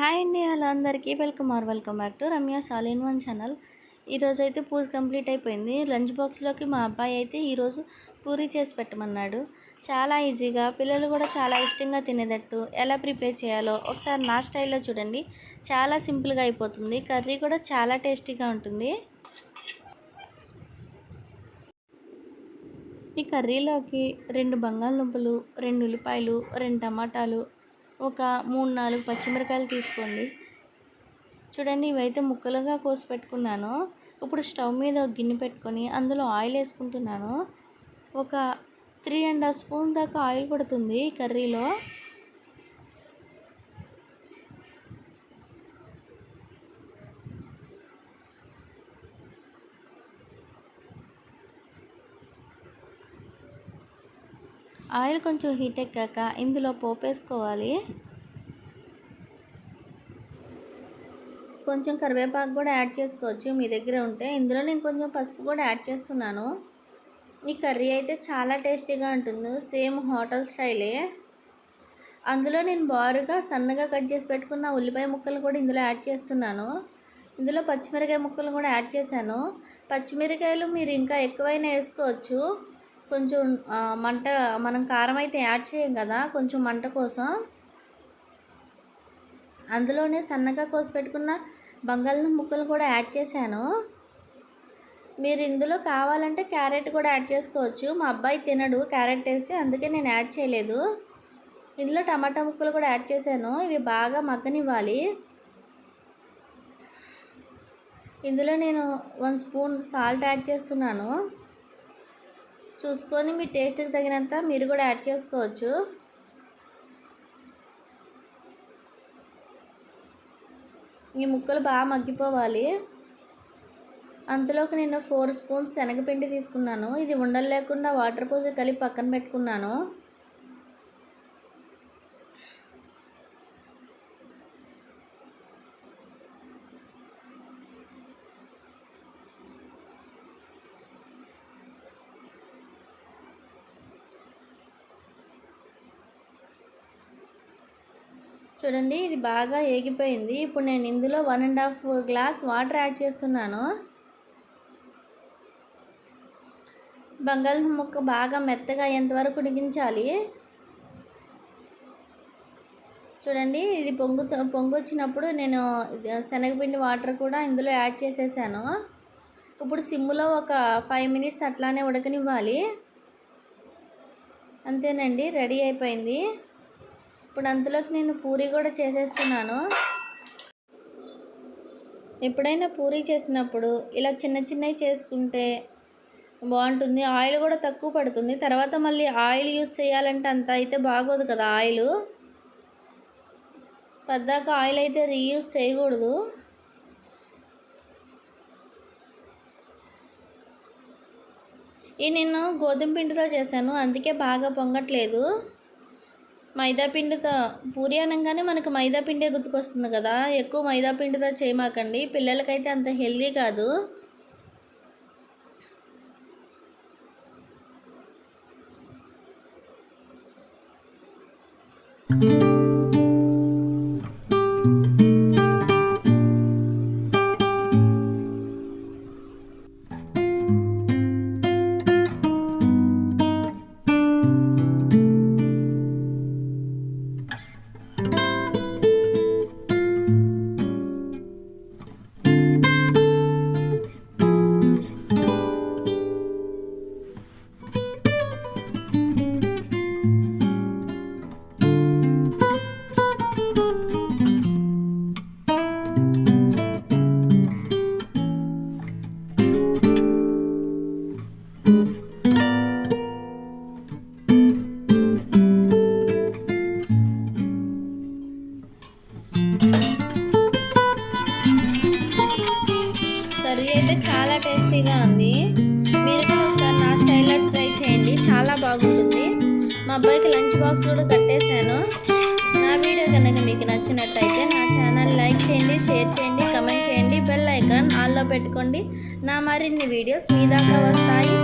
Hi అండి hello అందరికీ. Welcome or welcome back to Ramya సాల్ ఇన్ వన్ ఛానల్. ఈరోజు అయితే పూజ కంప్లీట్ అయిపోయింది. లంచ్ బాక్స్లోకి మా అబ్బాయి అయితే ఈరోజు పూరి చేసి పెట్టమన్నాడు. చాలా ఈజీగా పిల్లలు కూడా చాలా ఇష్టంగా తినేటట్టు ఎలా ప్రిపేర్ చేయాలో ఒకసారి నా స్టైల్లో చూడండి. చాలా సింపుల్గా అయిపోతుంది. కర్రీ కూడా చాలా టేస్టీగా ఉంటుంది. ఈ కర్రీలోకి రెండు బంగాళదుంపలు రెండు ఉల్లిపాయలు రెండు టమాటాలు ఒక మూడు నాలుగు పచ్చిమిరకాయలు తీసుకోండి. చూడండి ఇవైతే ముక్కలుగా కోసి పెట్టుకున్నాను. ఇప్పుడు స్టవ్ మీద ఒక గిన్నె పెట్టుకొని అందులో ఆయిల్ వేసుకుంటున్నాను. ఒక త్రీ అండ్ హాఫ్ స్పూన్ దాకా ఆయిల్ పడుతుంది కర్రీలో. ఆయిల్ కొంచెం హీట్ ఎక్కాక ఇందులో పోపు వేసుకోవాలి. కొంచెం కరివేపాకు కూడా యాడ్ చేసుకోవచ్చు మీ దగ్గర ఉంటే. ఇందులో నేను కొంచెం పసుపు కూడా యాడ్ చేస్తున్నాను. ఈ కర్రీ అయితే చాలా టేస్టీగా ఉంటుంది సేమ్ హోటల్ స్టైలే. అందులో నేను బారుగా సన్నగా కట్ చేసి పెట్టుకున్న ఉల్లిపాయ ముక్కలు కూడా ఇందులో యాడ్ చేస్తున్నాను. ఇందులో పచ్చిమిరకాయ ముక్కలు కూడా యాడ్ చేశాను. పచ్చిమిరకాయలు మీరు ఇంకా ఎక్కువైనా వేసుకోవచ్చు. కొంచెం మంట మనం కారం అయితే యాడ్ చేయం కదా కొంచెం మంట కోసం. అందులోనే సన్నగా కోసి పెట్టుకున్న బంగాళదుంప ముక్కలు కూడా యాడ్ చేశాను. మీరు ఇందులో కావాలంటే క్యారెట్ కూడా యాడ్ చేసుకోవచ్చు. మా అబ్బాయి తినడు క్యారెట్ వేస్తే అందుకే నేను యాడ్ చేయలేదు. ఇందులో టమాటా ముక్కలు కూడా యాడ్ చేశాను ఇవి బాగా మగ్గనివ్వాలి. ఇందులో నేను వన్ స్పూన్ సాల్ట్ యాడ్ చేస్తున్నాను. చూసుకొని మీ టేస్ట్కి తగినంత మీరు కూడా యాడ్ చేసుకోవచ్చు. ఈ ముక్కలు బాగా మగ్గిపోవాలి. అంతలోకి నేను ఫోర్ స్పూన్స్ శనగపిండి తీసుకున్నాను. ఇది ఉండలు లేకుండా వాటర్ పోసి కలిపి పక్కన పెట్టుకున్నాను. చూడండి ఇది బాగా ఏగిపోయింది. ఇప్పుడు నేను ఇందులో one and half glass water add చేస్తున్నాను. బంగాళదుంప ముక్క బాగా మెత్తగా అయ్యేంతవరకు ఉడికించాలి. చూడండి ఇది పొంగు పొంగు వచ్చినప్పుడు నేను శనగపిండి వాటర్ కూడా ఇందులో యాడ్ చేసేసాను. ఇప్పుడు సిమ్లో ఒక ఫైవ్ మినిట్స్ అట్లానే ఉడకనివ్వాలి. అంతేనండి రెడీ అయిపోయింది. ఇప్పుడు అంతలోకి నేను పూరి కూడా చేసేస్తున్నాను. ఎప్పుడైనా పూరి చేసినప్పుడు ఇలా చిన్న చిన్నవి చేసుకుంటే బాగుంటుంది. ఆయిల్ కూడా తక్కువ పడుతుంది. తర్వాత మళ్ళీ ఆయిల్ యూస్ చేయాలంటే అంత అయితే బాగోదు కదా ఆయిల్. పద్దాక ఆయిల్ అయితే రీయూస్ చేయకూడదు. ఈ నేను గోధుమ పిండితో చేశాను. అందుకే బాగా పొంగట్లేదు. మైదాపిండితో పూరి అనగానే మనకు మైదాపిండే గుర్తుకొస్తుంది కదా. ఎక్కువ మైదాపిండితో చేయమాకండి. పిల్లలకైతే అంత హెల్దీ కాదు. కర్రీ అయితే చాలా టేస్టీగా ఉంది. మీరు కూడా ఒకసారి నా స్టైల్లో ట్రై చేయండి. చాలా బాగుంటుంది. మా అబ్బాయికి లంచ్ బాక్స్ కూడా కట్టేశాను. నా వీడియో కనుక మీకు నచ్చినట్టయితే నా ఛానల్ లైక్ చేయండి షేర్ చేయండి కమెంట్ చేయండి బెల్ ఐకాన్ ఆల్లో పెట్టుకోండి. నా మరిన్ని వీడియోస్ మీ దాకా వస్తాయి.